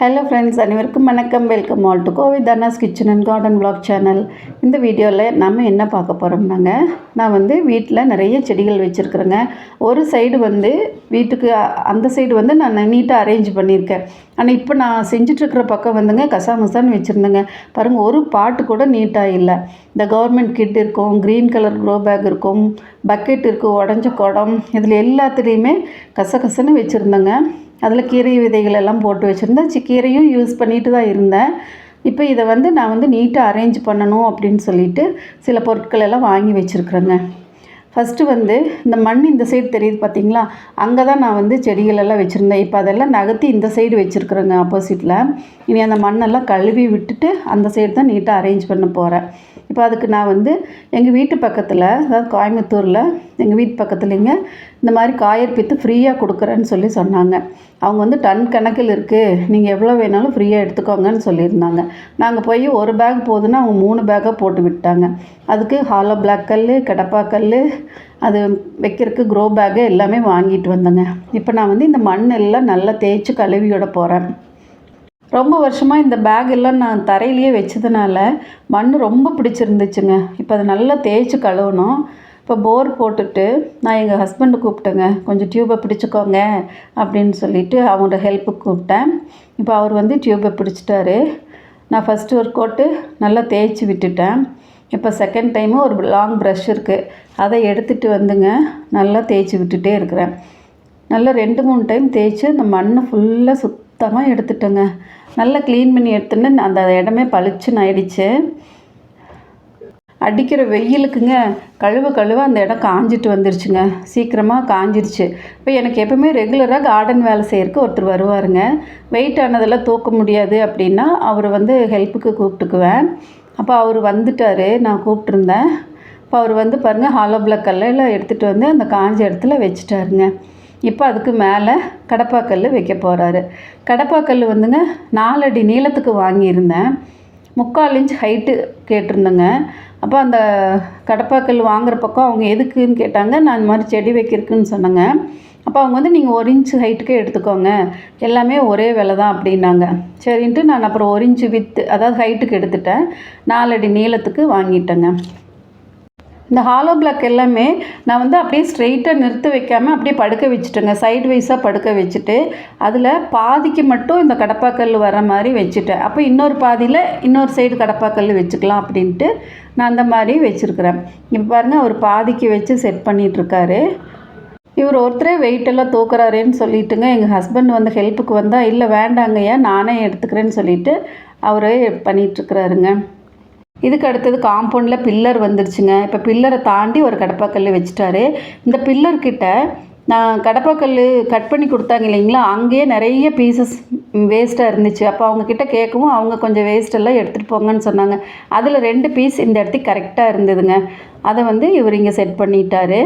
Hello friends அனைவருக்கும் வணக்கம். Welcome all to கோவிட் தனாஸ் kitchen and garden blog channel இந்த வீடியோவில் நம்ம என்ன பார்க்க போகிறோம்னாங்க நான் வந்து வீட்டில் நிறைய செடிகள் வச்சுருக்குறேங்க. ஒரு சைடு வந்து வீட்டுக்கு அ- அந்த சைடு வந்து நான் நீட்டாக அரேஞ்ச் பண்ணியிருக்கேன். ஆனால் இப்போ நான் செஞ்சிட்ருக்கிற பக்கம் வந்துங்க கசாமசான்னு வச்சுருந்தேங்க. பாருங்கள் ஒரு பாட்டு கூட நீட்டாக இல்லை. இந்த கவர்மெண்ட் கிட் இருக்கும் க்ரீன் கலர் க்ரோ பேக் இருக்கும் பக்கெட் இருக்குது உடஞ்ச குடம் இதில் எல்லாத்துலேயுமே கசகசன்னு வச்சுருந்தேங்க. அதில் கீரை விதைகள் எல்லாம் போட்டு வச்சுருந்தேன். சி கீரையும் யூஸ் பண்ணிட்டு தான் இருந்தேன். இப்போ இதை வந்து நான் வந்து நீட்டாக அரேஞ்ச் பண்ணணும் அப்படின்னு சொல்லிட்டு சில பொருட்கள் எல்லாம் வாங்கி வச்சுருக்குறேங்க. ஃபஸ்ட்டு வந்து இந்த மண் இந்த சைடு தெரியுது பார்த்தீங்களா? அங்கே தான் நான் வந்து செடிகள் எல்லாம் வச்சுருந்தேன். இப்போ அதெல்லாம் நகர்த்தி இந்த சைடு வச்சுருக்குறேங்க ஆப்போசிட்டில் இனி அந்த மண்ணெல்லாம் கழுவி விட்டுட்டு அந்த சைடு தான் நீட்டாக அரேஞ்ச் பண்ண போகிறேன். இப்போ அதுக்கு நான் வந்து எங்கள் வீட்டு பக்கத்தில் அதாவது கோயம்புத்தூரில் எங்கள் வீட்டு பக்கத்துலேங்க இந்த மாதிரி காயர் பித்து ஃப்ரீயாக கொடுக்குறேன்னு சொல்லி சொன்னாங்க. அவங்க வந்து டன் கணக்கில் இருக்குது நீங்கள் எவ்வளோ வேணாலும் ஃப்ரீயாக எடுத்துக்கோங்கன்னு சொல்லியிருந்தாங்க. நாங்கள் போய் ஒரு பேக் போதுன்னா அவங்க மூணு பேக்காக போட்டு விட்டாங்க. அதுக்கு ஹாலோ பிளாக் கல் கடப்பா கல் அது வைக்கிறதுக்கு க்ரோ பேக்கு எல்லாமே வாங்கிட்டு வந்தேங்க. இப்போ நான் வந்து இந்த மண் எல்லாம் நல்லா தேய்ச்சி கழுவியோட போகிறேன் ரொம்ப வருஷமாக இந்த பேக் எல்லாம் நான் தரையிலேயே வச்சதுனால மண் ரொம்ப பிடிச்சிருந்துச்சுங்க. இப்போ அதை நல்லா தேய்ச்சி கழுவணும். இப்போ போர் போட்டுட்டு நான் எங்கள் ஹஸ்பண்டை கூப்பிட்டேங்க. கொஞ்சம் டியூப்பை பிடிச்சிக்கோங்க அப்படின்னு சொல்லிட்டு அவங்களோட ஹெல்ப்புக்கு கூப்பிட்டேன். இப்போ அவர் வந்து டியூப்பை பிடிச்சிட்டாரு. நான் ஃபஸ்ட்டு ஒரு கோட்டு நல்லா தேய்ச்சி விட்டுட்டேன். இப்போ செகண்ட் டைமு ஒரு லாங் ப்ரஷ் இருக்குது அதை எடுத்துகிட்டு வந்துங்க நல்லா தேய்ச்சி விட்டுட்டே இருக்கிறேன். நல்லா ரெண்டு மூணு டைம் தேய்ச்சி அந்த மண்ணை ஃபுல்லாக சுத்தமாக எடுத்துட்டேங்க. நல்லா க்ளீன் பண்ணி எடுத்துன்னு அந்த இடமே பளிச்சுன்னு ஆயிடுச்சு. அடிக்கிற வெயிலுக்குங்க கழுவ கழுவ அந்த இடம் காஞ்சிட்டு வந்துருச்சுங்க. சீக்கிரமாக காஞ்சிருச்சு. இப்போ எனக்கு எப்பவுமே ரெகுலராக கார்டன் வேலை செய்யறதுக்கு ஒருத்தர் வருவாருங்க. வெயிட் ஆனதெல்லாம் தூக்க முடியாது அப்படின்னா அவர் வந்து ஹெல்ப்புக்கு கூப்பிட்டுக்குவேன். அப்போ அவர் வந்துட்டார் நான் கூப்பிட்ருந்தேன் இப்போ அவர் வந்து பாருங்கள் ஹாலோ பிளாக் கல்லில் எடுத்துகிட்டு வந்து அந்த காஞ்ச இடத்துல வச்சுட்டாருங்க. இப்போ அதுக்கு மேலே கடப்பாக்கல் வைக்க போகிறாரு கடப்பாக்கல் வந்துங்க நாலடி நீளத்துக்கு வாங்கியிருந்தேன். முக்கால் இன்ச் ஹைட்டு கேட்டிருந்தேங்க. அப்போ அந்த கடப்பாக்கல் வாங்குற பக்கம் அவங்க எதுக்குன்னு கேட்டாங்க நான் இந்த மாதிரி செடி வைக்கிறதுக்குன்னு சொன்னேங்க. அப்போ அவங்க வந்து நீங்கள் ஒரு இன்ச்சு ஹைட்டுக்கே எடுத்துக்கோங்க. எல்லாமே ஒரே விலை தான் அப்படின்னாங்க. சரின்ட்டு நான் அப்புறம் ஒரு இன்ச்சு வித்து அதாவது ஹைட்டுக்கு எடுத்துட்டேன். நாலடி நீளத்துக்கு வாங்கிட்டேங்க. இந்த ஹாலோ பிளாக் எல்லாமே நான் வந்து அப்படியே ஸ்ட்ரெயிட்டாக நிறுத்து வைக்காமல் அப்படியே படுக்க வச்சுட்டேங்க. சைடு வைஸாக படுக்க வச்சுட்டு அதில் பாதிக்கு மட்டும் இந்த கடப்பாக்கல் வர மாதிரி வச்சுட்டேன். அப்போ இன்னொரு பாதியில் இன்னொரு சைடு கடப்பாக்கல் வச்சுக்கலாம் அப்படின்ட்டு நான் அந்த மாதிரி வச்சுருக்கிறேன். இப்போ பாருங்கள் அவர் பாதிக்கு வச்சு செட் பண்ணிகிட்ருக்காரு இவர் ஒருத்தரே வெயிட்டெல்லாம் தூக்குறாருன்னு சொல்லிட்டுங்க எங்கள் ஹஸ்பண்ட் வந்து ஹெல்ப்புக்கு வந்தால் இல்லை வேண்டாங்கய்யா நானே எடுத்துக்கிறேன்னு சொல்லிட்டு அவரே பண்ணிகிட்ருக்குறாருங்க இதுக்கு அடுத்தது காம்பவுண்டில் பில்லர் வந்துருச்சுங்க. இப்போ பில்லரை தாண்டி ஒரு கடப்பாக்கல் வச்சுட்டாரு. இந்த பில்லர்கிட்ட நான் கடப்பாக்கல் கட் பண்ணி கொடுத்தாங்க இல்லைங்களா? அங்கேயே நிறைய பீசஸ் வேஸ்ட்டாக இருந்துச்சு. அப்போ அவங்கக்கிட்ட கேட்கவும் அவங்க கொஞ்சம் வேஸ்ட்டெல்லாம் எடுத்துகிட்டு போங்கன்னு சொன்னாங்க. அதில் ரெண்டு பீஸ் இந்த இடத்துக்கு கரெக்டாக இருந்ததுங்க. அதை வந்து இவர் இங்கே செட் பண்ணிட்டாரு.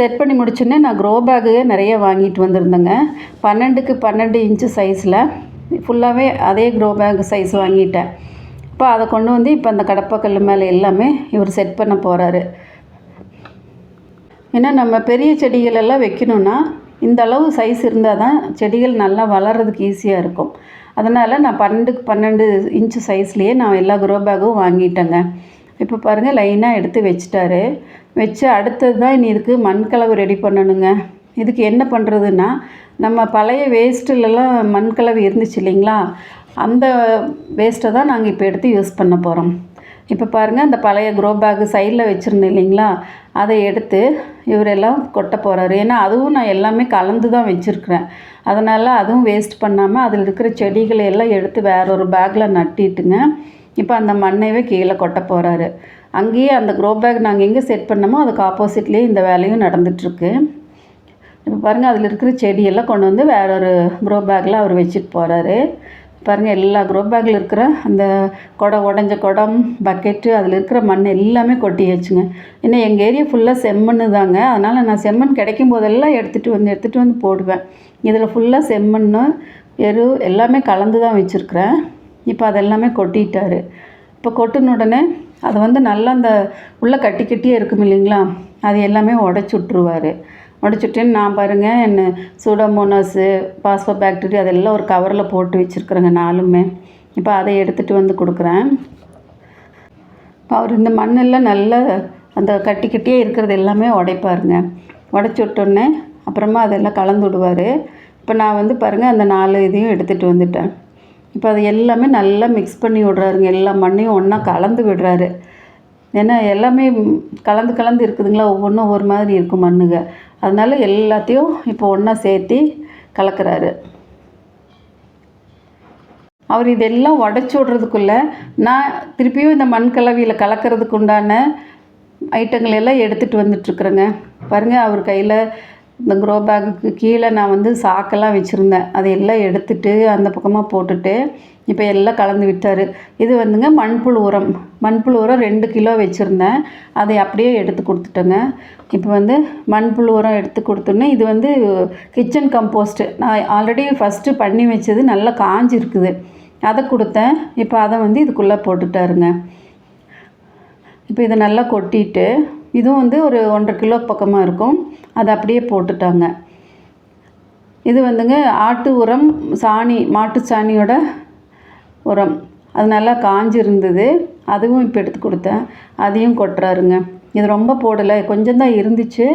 செட் பண்ணி முடிச்சுன்னே நான் க்ரோ பேக்கு நிறைய வாங்கிட்டு வந்திருந்தேங்க. பன்னெண்டுக்கு பன்னெண்டு இன்ச்சு சைஸில் ஃபுல்லாகவே அதே க்ரோ பேக் சைஸ் வாங்கிட்டேன். இப்போ அதை கொண்டு வந்து இப்போ அந்த கடப்பாக்கல் மேலே எல்லாமே இவர் செட் பண்ண போகிறாரு ஏன்னா நம்ம பெரிய செடிகள் எல்லாம் வைக்கணும்னா இந்த அளவு சைஸ் இருந்தால் தான் செடிகள் நல்லா வளர்கிறதுக்கு ஈஸியாக இருக்கும். அதனால் நான் பன்னெண்டுக்கு பன்னெண்டு இன்ச்சு சைஸ்லேயே நான் எல்லா குரோ பேக்கும் வாங்கிட்டேங்க. இப்போ பாருங்கள் லைனாக எடுத்து வச்சுட்டாரு. வச்சு அடுத்தது தான் இனி இதுக்கு மண்கலவை ரெடி பண்ணணுங்க. இதுக்கு என்ன பண்ணுறதுன்னா நம்ம பழைய வேஸ்ட்டுலலாம் மண்கலவை இருந்துச்சு இல்லைங்களா? அந்த வேஸ்ட்டை தான் நாங்கள் இப்போ எடுத்து யூஸ் பண்ண போகிறோம் இப்போ பாருங்கள் அந்த பழைய க்ரோ பேக்கு சைடில் வச்சுருந்தேன் இல்லைங்களா? அதை எடுத்து இவரெல்லாம் கொட்ட போகிறாரு ஏன்னா அதுவும் நான் எல்லாமே கலந்து தான் வச்சுருக்கிறேன். அதனால் அதுவும் வேஸ்ட் பண்ணாமல் அதில் இருக்கிற செடிகளை எல்லாம் எடுத்து வேற ஒரு பேக்கில் நட்டிட்டுங்க இப்போ அந்த மண்ணையவே கீழே கொட்ட போகிறாரு அங்கேயே அந்த க்ரோ பேக் நாங்கள் எங்கே செட் பண்ணோமோ அதுக்கு ஆப்போசிட்லேயே இந்த வேலையும் நடந்துகிட்ருக்கு இப்போ பாருங்கள் அதில் இருக்கிற செடியெல்லாம் கொண்டு வந்து வேற ஒரு க்ரோ பேக்கில் அவர் வச்சுட்டு போகிறாரு பாருங்கள் எல்லா க்ரோ பேக்கில் இருக்கிற அந்த குடம் உடஞ்ச குடம் பக்கெட்டு அதில் இருக்கிற மண் எல்லாமே கொட்டியாச்சுங்க. ஏன்னா எங்கள் ஏரியா ஃபுல்லாக செம்மண் தாங்க. அதனால் நான் செம்மண் கிடைக்கும் போதெல்லாம் எடுத்துகிட்டு வந்து எடுத்துகிட்டு வந்து போடுவேன். இதில் ஃபுல்லாக செம்மண் எரு எல்லாமே கலந்து தான் வச்சுருக்கிறேன். இப்போ அதெல்லாமே கொட்டிட்டார். இப்போ கொட்டின உடனே அதை வந்து நல்லா அந்த உள்ளே கட்டி கட்டியே இருக்கும் இல்லைங்களா? அது எல்லாமே உடச்சி விட்ருவாரு உடச்சிட்டு நான் பாருங்கள் என்ன சூடோமோனாஸு பாஸ்போ பேக்டீரியா அதெல்லாம் ஒரு கவரில் போட்டு வச்சுருக்குறேங்க நாலுமே. இப்போ அதை எடுத்துகிட்டு வந்து கொடுக்குறேன். இப்போ அவர் இந்த மண்ணெல்லாம் நல்லா அந்த கட்டி கட்டியே இருக்கிறது எல்லாமே உடைப்பாருங்க. உடச்சி விட்டோன்னே அப்புறமா அதெல்லாம் கலந்து விடுவார். இப்போ நான் வந்து பாருங்கள் அந்த நாலு இதையும் எடுத்துகிட்டு வந்துட்டேன். இப்போ அது எல்லாமே நல்லா மிக்ஸ் பண்ணி விட்றாருங்க. எல்லா மண்ணையும் ஒன்றா கலந்து விடுறாரு. ஏன்னா எல்லாமே கலந்து கலந்து இருக்குதுங்களா? ஒவ்வொன்றும் ஒவ்வொரு மாதிரி இருக்கும் மண்ணுங்க. அதனால் எல்லாத்தையும் இப்போ ஒன்றா சேர்த்தி கலக்கிறாரு. அவர் இதெல்லாம் உடச்சி விட்றதுக்குள்ளே நான் திருப்பியும் இந்த மண் கலவையில் கலக்கிறதுக்கு உண்டான ஐட்டங்கள் எல்லாம் எடுத்துகிட்டு வந்துட்டுருக்குறேங்க பாருங்கள் அவர் கையில் இந்த க்ரோ பேக்குக்கு கீழே நான் வந்து சாக்கெல்லாம் வச்சுருந்தேன். அதை எல்லாம் எடுத்துட்டு அந்த பக்கமாக போட்டுட்டு இப்போ எல்லாம் கலந்து விட்டார். இது வந்துங்க மண்புழு உரம். மண்புழு உரம் ரெண்டு கிலோ வச்சுருந்தேன். அதை அப்படியே எடுத்து கொடுத்துட்டேங்க. இப்போ வந்து மண்புழு உரம் எடுத்து கொடுத்தோன்னே இது வந்து கிச்சன் கம்போஸ்ட்டு நான் ஆல்ரெடி ஃபஸ்ட்டு பண்ணி வச்சது நல்லா காஞ்சிருக்குது. அதை கொடுத்தேன். இப்போ அதை வந்து இதுக்குள்ளே போட்டுட்டாருங்க. இப்போ இதை நல்லா கொட்டிட்டு இதுவும் வந்து ஒரு ஒன்றரை கிலோ பக்கமாக இருக்கும். அதை அப்படியே போட்டுட்டாங்க. இது வந்துங்க ஆட்டு உரம் சாணி மாட்டு சாணியோட உரம். அது நல்லா காஞ்சிருந்தது. அதுவும் இப்போ எடுத்து கொடுத்தேன். அதையும் கொட்டுறாருங்க. இது ரொம்ப போடலை. கொஞ்சம் தான் இருந்துச்சு.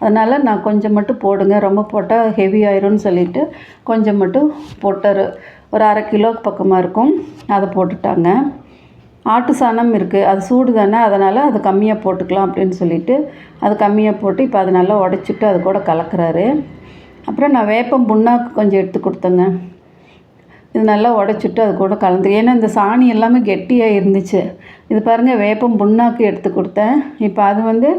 அதனால் நான் கொஞ்சம் மட்டும் போடுங்க. ரொம்ப போட்டால் ஹெவி ஆயிரும்னு சொல்லிட்டு கொஞ்சம் மட்டும் போட்டார். ஒரு அரை கிலோக்கு பக்கமாக இருக்கும். அதை போட்டுட்டாங்க. ஆட்டு சாணம் இருக்குது அது சூடு தானே. அதனால் அது கம்மியாக போட்டுக்கலாம் அப்படின்னு சொல்லிட்டு அது கம்மியாக போட்டு இப்போ அது நல்லா உடச்சிட்டு அது கூட கலக்கிறாரு. அப்புறம் நான் வேப்பம் புண்ணாக்கு கொஞ்சம் எடுத்து கொடுத்தேங்க. இது நல்லா உடச்சிட்டு அது கூட கலந்து. ஏன்னா இந்த சாணி எல்லாமே கெட்டியாக இருந்துச்சு. இது பாருங்கள் வேப்பம் புண்ணாக்கு எடுத்து கொடுத்தேன். இப்போ அது வந்து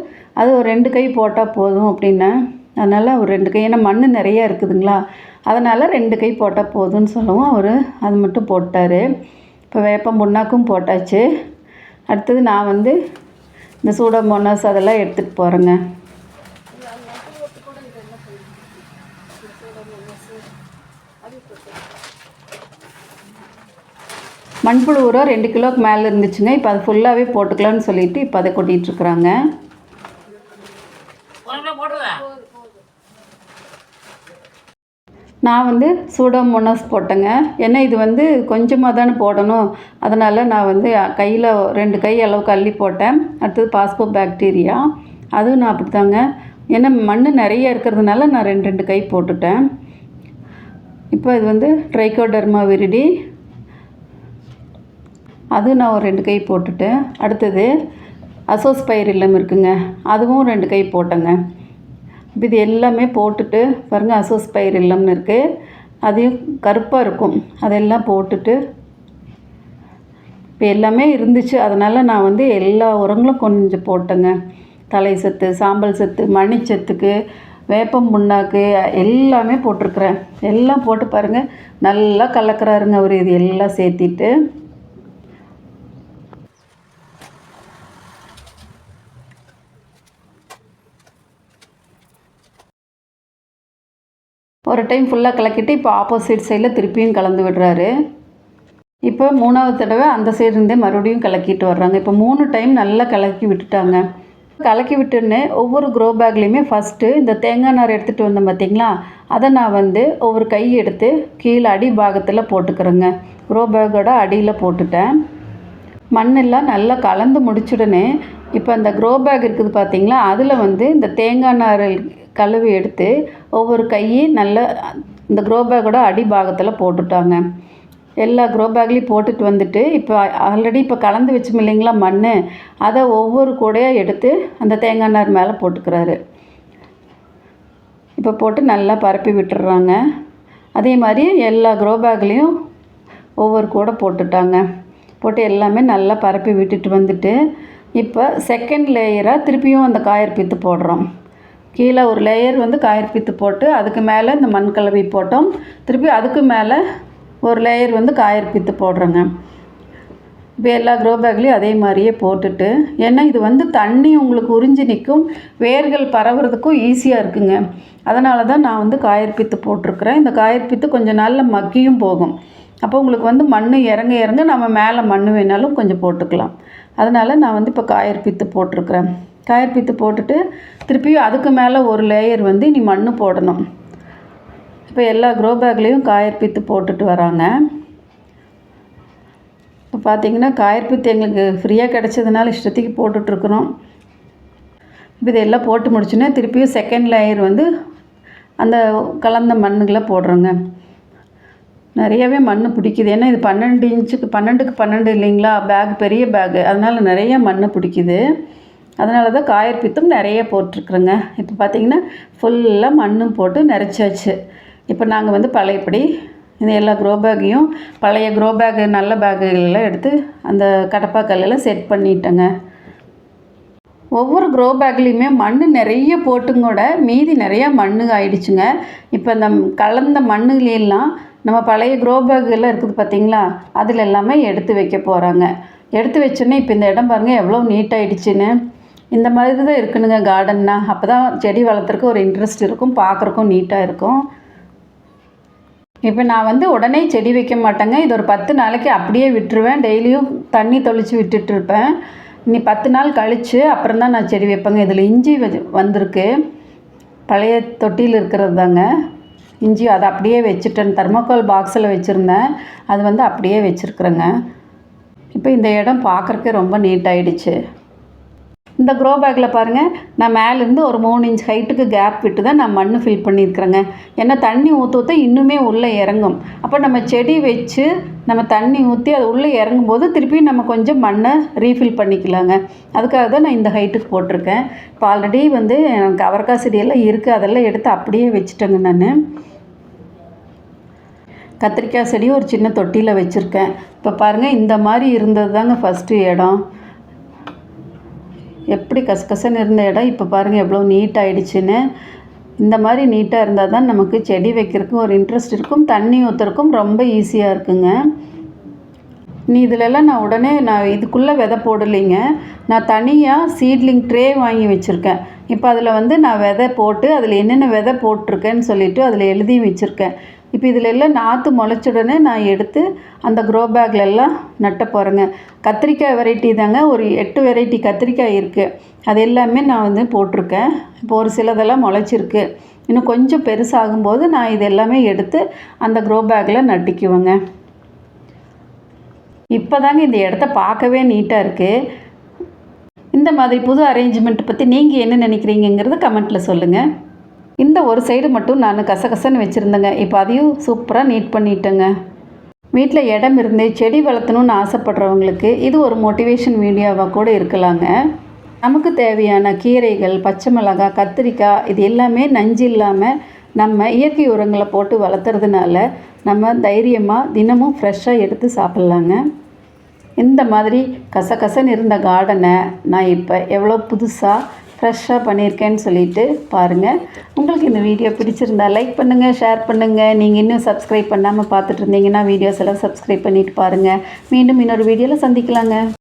அது ஒரு ரெண்டு கை போட்டால் போதும் அப்படின்னேன் அதனால் ஒரு ரெண்டு கை ஏன்னா மண் நிறையா இருக்குதுங்களா? அதனால் ரெண்டு கை போட்டால் போதும்னு சொல்லவும் அவர் அது மட்டும் போட்டார். இப்போ வேப்பம் புண்ணாக்கும் போட்டாச்சு. அடுத்தது நான் வந்து இந்த சூடோமோனாஸ் அதெல்லாம் எடுத்துகிட்டு போகிறேங்க மண்புழு உரம் ரெண்டு கிலோக்கு மேலே இருந்துச்சுங்க. இப்போ அது ஃபுல்லாகவே போட்டுக்கலாம்னு சொல்லிட்டு இப்போ அதை கொட்டிகிட்ருக்குறாங்க நான் வந்து சூடோமோனாஸ் போட்டேங்க. ஏன்னா இது வந்து கொஞ்சமாக தானே போடணும். அதனால் நான் வந்து கையில் ரெண்டு கை அளவுக்கு அள்ளி போட்டேன். அடுத்தது பாஸ்போ பாக்டீரியா. அதுவும் நான் அப்படித்தாங்க. ஏன்னா மண் நிறைய இருக்கிறதுனால நான் ரெண்டு ரெண்டு கை போட்டுட்டேன். இப்போ இது வந்து ட்ரைகோடர்மா விரிடி அது நான் ஒரு ரெண்டு கை போட்டுட்டேன் அடுத்தது அசோஸ் பயிர் இல்லம் இருக்குங்க. அதுவும் ரெண்டு கை போட்டேங்க. இப்போ இது எல்லாமே போட்டுட்டு பாருங்கள் இல்லம்னு இருக்குது அதையும் கருப்பாக இருக்கும். அதெல்லாம் போட்டுட்டு இப்போ எல்லாமே இருந்துச்சு. அதனால் நான் வந்து எல்லா உரங்களும் கொஞ்சம் போட்டேங்க. தலை சத்து சாம்பல் சத்து மணிச்சத்துக்கு வேப்பம் புண்ணாக்கு எல்லாமே போட்டிருக்கிறேன். எல்லாம் போட்டு பாருங்கள் நல்லா கலக்கிறாருங்க அவர். இது எல்லாம் சேர்த்திட்டு. ஒரு டைம் ஃபுல்லாக கலக்கிட்டு இப்போ ஆப்போசிட் சைடில் திருப்பியும் கலந்து விடுறாரு. இப்போ மூணாவது தடவை அந்த சைடு இருந்தே மறுபடியும் கலக்கிட்டு வர்றாங்க. இப்போ மூணு டைம் நல்லா கலக்கி விட்டுட்டாங்க. கலக்கி விட்டுன்னு ஒவ்வொரு க்ரோ பேக்லேயுமே ஃபஸ்ட்டு இந்த தேங்காய் நார் எடுத்துகிட்டு வந்தேன் பார்த்தீங்களா? அதை நான் வந்து ஒவ்வொரு கை எடுத்து கீழே அடி பாகத்தில் போட்டுக்கிறேங்க. க்ரோ பேக்கோட அடியில் போட்டுட்டேன். மண்ணெல்லாம் நல்லா கலந்து முடிச்சுடனே இப்போ அந்த க்ரோ பேக் இருக்குது பார்த்தீங்களா? அதில் வந்து இந்த தேங்காய் நார் கழுவி எடுத்து ஒவ்வொரு கையை நல்ல இந்த க்ரோ பேக்கோட அடிபாகத்தில் போட்டுட்டாங்க. எல்லா க்ரோ பேக்லேயும் போட்டுட்டு வந்துட்டு இப்போ ஆல்ரெடி இப்போ கலந்து வச்சோம் இல்லைங்களா மண் அதை ஒவ்வொரு கூடையாக எடுத்து அந்த தேங்காய் நார் மேலே போட்டுக்கிறாரு. இப்போ போட்டு நல்லா பரப்பி விட்டுடுறாங்க அதே மாதிரி எல்லா க்ரோ பேக்லேயும் ஒவ்வொரு கூடை போட்டுட்டாங்க. போட்டு எல்லாமே நல்லா பரப்பி விட்டுட்டு வந்துட்டு இப்போ செகண்ட் லேயராக திருப்பியும் அந்த காயர் பித்து போடுறோம். கீழே ஒரு லேயர் வந்து காயர் பித்து போட்டு அதுக்கு மேலே இந்த மண் கலவை போட்டோம். திருப்பி அதுக்கு மேலே ஒரு லேயர் வந்து காயர் பித்து போடுறோங்க. இப்போ எல்லா க்ரோ பேக்லேயும் அதே மாதிரியே போட்டுட்டு ஏன்னா இது வந்து தண்ணி உங்களுக்கு உறிஞ்சி நிற்கும் வேர்கள் பரவுறதுக்கும் ஈஸியாக இருக்குங்க. அதனால தான் நான் வந்து காயற்பித்து போட்டிருக்கிறேன். இந்த காயற்பித்து கொஞ்சம் நாளில் மக்கியும் போகும். அப்போ உங்களுக்கு வந்து மண் இறங்க இறங்க நம்ம மேலே மண் வேணாலும் கொஞ்சம் போட்டுக்கலாம். அதனால் நான் வந்து இப்போ கயர் பித்து போட்டுட்டு திருப்பியும் அதுக்கு மேலே ஒரு லேயர் வந்து நீ மண் போடணும். இப்போ எல்லா க்ரோ பேக்லேயும் காயற்பித்து போட்டுட்டு வராங்க. இப்போ பார்த்தீங்கன்னா காயற்பித்து எங்களுக்கு ஃப்ரீயாக கிடச்சதுனால இஷ்டத்துக்கு போட்டுட்ருக்குறோம் இப்போ இதெல்லாம் போட்டு முடிச்சுன்னா திருப்பியும் செகண்ட் லேயர் வந்து அந்த கலந்த மண்ணுகளை போடுறோங்க. நிறையவே மண் பிடிக்குது. ஏன்னா இது பன்னெண்டு இன்ச்சுக்கு பன்னெண்டுக்கு பன்னெண்டு இல்லைங்களா? பேக் பெரிய பேகு அதனால் நிறைய மண் பிடிக்குது. அதனால தான் காயற்பித்தும் நிறைய போட்டிருக்குறோங்க. இப்போ பார்த்தீங்கன்னா ஃபுல்லாக மண்ணும் போட்டு நிறைச்சாச்சு. இப்போ நாங்கள் வந்து பழையபடி இந்த எல்லா க்ரோ பேக்கையும் பழைய க்ரோ பேக்கு நல்ல பேக்குகளெல்லாம் எடுத்து அந்த கடப்பா கல்லெல்லாம் செட் பண்ணிட்டேங்க. ஒவ்வொரு க்ரோ பேக்லேயுமே மண் நிறைய போட்டும் கூட மீதி நிறையா மண் ஆயிடுச்சுங்க. இப்போ இந்த கலந்த மண்ணுலாம் நம்ம பழைய க்ரோ பேக்கெல்லாம் இருக்குது பார்த்தீங்களா அதில் எல்லாமே எடுத்து வைக்க போகிறாங்க எடுத்து வச்சோன்னே இப்போ இந்த இடம் பாருங்கள் எவ்வளோ நீட்டாகிடுச்சின்னு இந்த மாதிரி தான் இருக்கணுங்க கார்டன்னா அப்போ தான் செடி வளர்த்துறக்கு ஒரு இன்ட்ரெஸ்ட் இருக்கும் பார்க்குறக்கும் நீட்டாக இருக்கும். இப்போ நான் வந்து உடனே செடி வைக்க மாட்டேங்க. இது ஒரு பத்து நாளைக்கு அப்படியே விட்டுருவேன். டெய்லியும் தண்ணி தொளிச்சு விட்டுட்டு நீ இனி பத்து நாள் கழித்து அப்புறம் தான் நான் செடி வைப்பேங்க. இதில் இஞ்சி வந்திருக்கு. பழைய தொட்டியில் இருக்கிறது தாங்க. இஞ்சி அதை அப்படியே வச்சுட்டேன். தர்மோகால் பாக்ஸில் வச்சுருந்தேன். அது வந்து அப்படியே வச்சுருக்குறேங்க. இப்போ இந்த இடம் பார்க்குறக்கே ரொம்ப நீட்டாகிடுச்சு இந்த க்ரோ பேக்கில் பாருங்கள் நான் மேலேருந்து ஒரு மூணு இன்ச் ஹைட்டுக்கு கேப் விட்டு தான் நான் மண் ஃபில் பண்ணியிருக்கிறேங்க. ஏன்னா தண்ணி ஊற்ற ஊற்ற இன்னுமே உள்ளே இறங்கும். அப்போ நம்ம செடி வச்சு நம்ம தண்ணி ஊற்றி அது உள்ளே இறங்கும் போது திருப்பி நம்ம கொஞ்சம் மண்ணை ரீஃபில் பண்ணிக்கலாங்க. அதுக்காக தான் நான் இந்த ஹைட்டுக்கு போட்டிருக்கேன். இப்போ ஆல்ரெடி வந்து எனக்கு அவரக்காய் செடியெல்லாம் இருக்குது அதெல்லாம் எடுத்து அப்படியே வச்சுட்டேங்க நான். கத்திரிக்காய் செடி ஒரு சின்ன தொட்டியில் வச்சுருக்கேன். இப்போ பாருங்கள் இந்த மாதிரி இருந்தது தாங்க ஃபஸ்ட்டு இடம். எப்படி கசகசன்னு இருந்த இடம் இப்போ பாருங்கள் எவ்வளோ நீட் ஆகிடுச்சின்னு இந்த மாதிரி நீட்டாக இருந்தால் தான் நமக்கு செடி வைக்கிறதுக்கும் ஒரு இன்ட்ரெஸ்ட் இருக்கும் தண்ணி ஊற்றுறக்கும் ரொம்ப ஈஸியாக இருக்குங்க. நீ இதிலெல்லாம் நான் உடனே நான் இதுக்குள்ளே விதை போடலைங்க. நான் தனியாக சீட்லிங் ட்ரே வாங்கி வச்சுருக்கேன். இப்போ அதில் வந்து நான் விதை போட்டு அதில் என்னென்ன விதை போட்டிருக்கேன்னு சொல்லிவிட்டு அதில் எழுதி வச்சுருக்கேன். இப்போ இதில் எல்லாம் நாற்று முளைச்ச உடனே நான் எடுத்து அந்த க்ரோ பேக்லெல்லாம் எல்லாம் நட்ட போகிறேங்க கத்திரிக்காய் வெரைட்டி தாங்க. ஒரு எட்டு வெரைட்டி கத்திரிக்காய் இருக்குது அது எல்லாமே நான் வந்து போட்டிருக்கேன். இப்போ ஒரு சிலதெல்லாம் முளைச்சிருக்கு. இன்னும் கொஞ்சம் பெருசாகும்போது நான் இது எல்லாமே எடுத்து அந்த க்ரோ பேக்கில் நட்டிக்குவேங்க. இப்போ தாங்க இந்த இடத்த பார்க்கவே நீட்டாக இருக்குது இந்த மாதிரி புது அரேஞ்ச்மெண்ட் பற்றி நீங்கள் என்ன நினைக்கிறீங்கிறத கமெண்ட்டில் சொல்லுங்கள் இந்த ஒரு சைடு மட்டும் நான் கசகசன்னு வச்சுருந்தேங்க. இப்போ அதையும் சூப்பராக நீட் பண்ணிட்டேங்க. வீட்டில் இடம் இருந்து செடி வளர்த்தணும்னு ஆசைப்படுறவங்களுக்கு இது ஒரு மோட்டிவேஷன் வீடியோவாக கூட இருக்கலாங்க. நமக்கு தேவையான கீரைகள் பச்சை மிளகாய் கத்திரிக்காய் இது எல்லாமே நஞ்சு இல்லாமல் நம்ம இயற்கை உரங்களை போட்டு வளர்த்துறதுனால நம்ம தைரியமாக தினமும் ஃப்ரெஷ்ஷாக எடுத்து சாப்பிட்லாங்க. இந்த மாதிரி கசகசன்னு இருந்த கார்டனை நான் இப்போ எவ்வளோ புதுசாக ஃப்ரெஷ்ஷாக பண்ணியிருக்கேன்னு சொல்லிட்டு பாருங்கள் உங்களுக்கு இந்த வீடியோ பிடிச்சிருந்தா லைக் பண்ணுங்கள் ஷேர் பண்ணுங்கள் நீங்கள் இன்னும் சப்ஸ்கிரைப் பண்ணாமல் பார்த்துட்டு இருந்தீங்கன்னா வீடியோஸ் எல்லாம் சப்ஸ்கிரைப் பண்ணிவிட்டு பாருங்கள் மீண்டும் இன்னொரு வீடியோவில் சந்திக்கலாங்க.